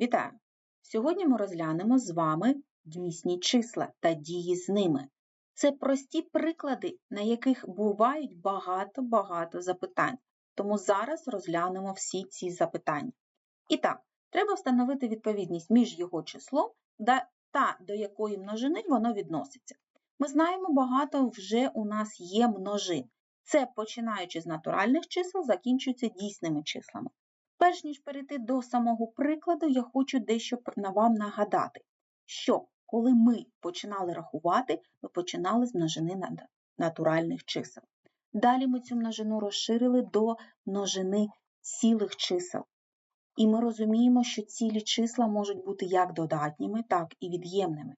Вітаю! Сьогодні ми розглянемо з вами дійсні числа та дії з ними. Це прості приклади, на яких бувають багато-багато запитань. Тому зараз розглянемо всі ці запитання. І так, треба встановити відповідність між його числом та до якої множини воно відноситься. Ми знаємо, багато вже у нас є множин. Це починаючи з натуральних чисел, закінчується дійсними числами. Перш ніж перейти до самого прикладу, я хочу дещо вам нагадати, що коли ми починали рахувати, ми починали з множини натуральних чисел. Далі ми цю множину розширили до множини цілих чисел. І ми розуміємо, що цілі числа можуть бути як додатніми, так і від'ємними.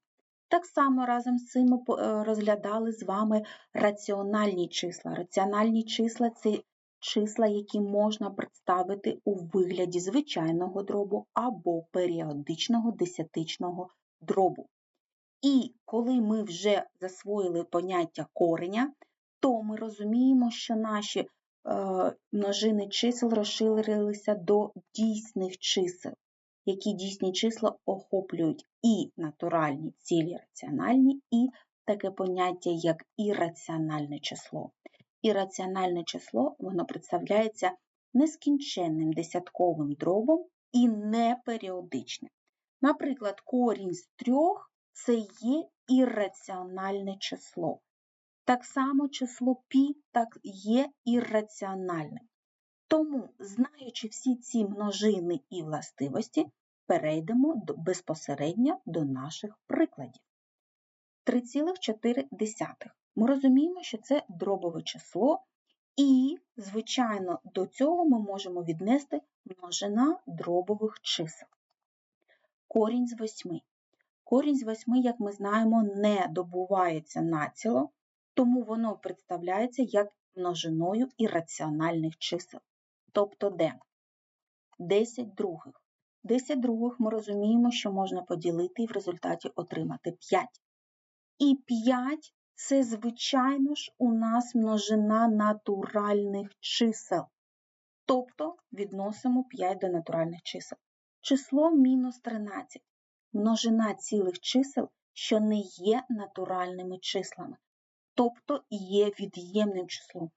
Так само разом з цим ми е, розглядали з вами раціональні числа. Раціональні числа це числа, які можна представити у вигляді звичайного дробу або періодичного десятичного дробу. І коли ми вже засвоїли поняття кореня, то ми розуміємо, що наші е, множини чисел розширилися до дійсних чисел, які дійсні числа охоплюють і натуральні цілі раціональні, і таке поняття, як ірраціональне число. Ірраціональне число воно представляється нескінченним десятковим дробом і неперіодичним. Наприклад, корінь з трьох це є ірраціональне число. Так само число пі так є ірраціональним. Тому, знаючи всі ці множини і властивості, перейдемо безпосередньо до наших прикладів. 3,4 ми розуміємо, що це дробове число, і, звичайно, до цього ми можемо віднести множина дробових чисел. Корінь з восьми. Корінь з восьми, як ми знаємо, не добувається націло, тому воно представляється як множиною ірраціональних чисел. Тобто де? 10 других. 10 других ми розуміємо, що можна поділити і в результаті отримати 5. І 5 це, звичайно ж, у нас множина натуральних чисел. Тобто відносимо 5 до натуральних чисел. Число мінус 13 множина цілих чисел, що не є натуральними числами, тобто є від'ємним числом.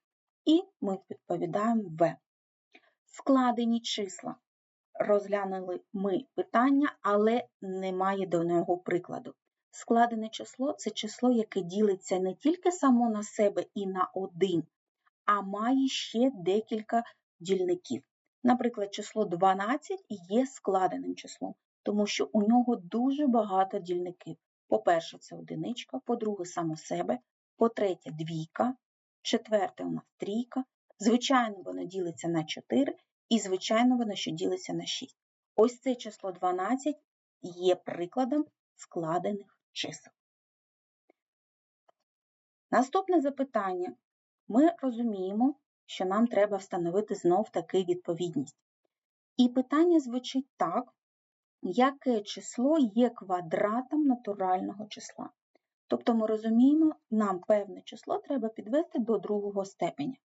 І ми відповідаємо В. Складені числа. Розглянули ми питання, але немає до нього прикладу. Складене число це число, яке ділиться не тільки само на себе і на один, а має ще декілька дільників. Наприклад, число 12 є складеним числом, тому що у нього дуже багато дільників. По-перше, це одиничка, по-друге, само себе, по-третє, двійка, четверте у нас трійка. Звичайно, воно ділиться на 4, і, звичайно, воно ще ділиться на 6. Ось це число 12 є прикладом складених чисел. Наступне запитання. Ми розуміємо, що нам треба встановити знов таки відповідність. І питання звучить так, яке число є квадратом натурального числа. Тобто ми розуміємо, нам певне число треба підвести до другого степеня.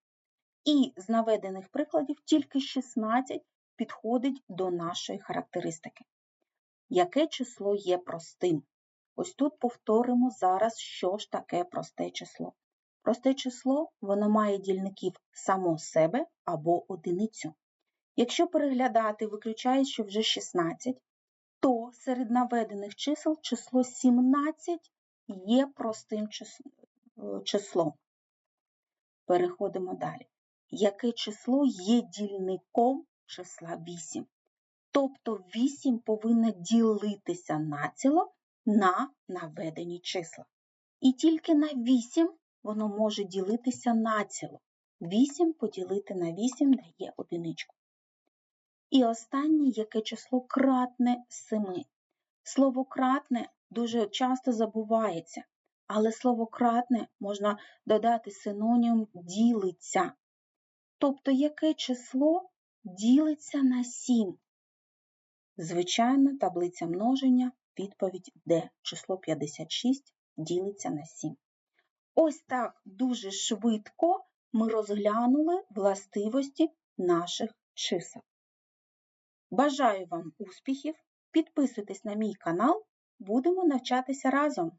І з наведених прикладів тільки 16 підходить до нашої характеристики. Яке число є простим? Ось тут повторимо зараз, що ж таке просте число. Просте число воно має дільників само себе або одиницю. Якщо переглядати, виключає, що вже 16, то серед наведених чисел число 17 є простим е, числом. Переходимо далі. Яке число є дільником числа 8? Тобто 8 повинно ділитися націло на наведені числа. І тільки на 8 воно може ділитися націло. 8 поділити на 8 дає одиничку. І останнє, яке число кратне 7. Слово кратне дуже часто забувається, але слово кратне можна додати синонім ділиться. Тобто, яке число ділиться на 7? Звичайна таблиця множення відповідь Д. Число 56 ділиться на 7. Ось так дуже швидко ми розглянули властивості наших чисел. Бажаю вам успіхів! Підписуйтесь на мій канал, будемо навчатися разом.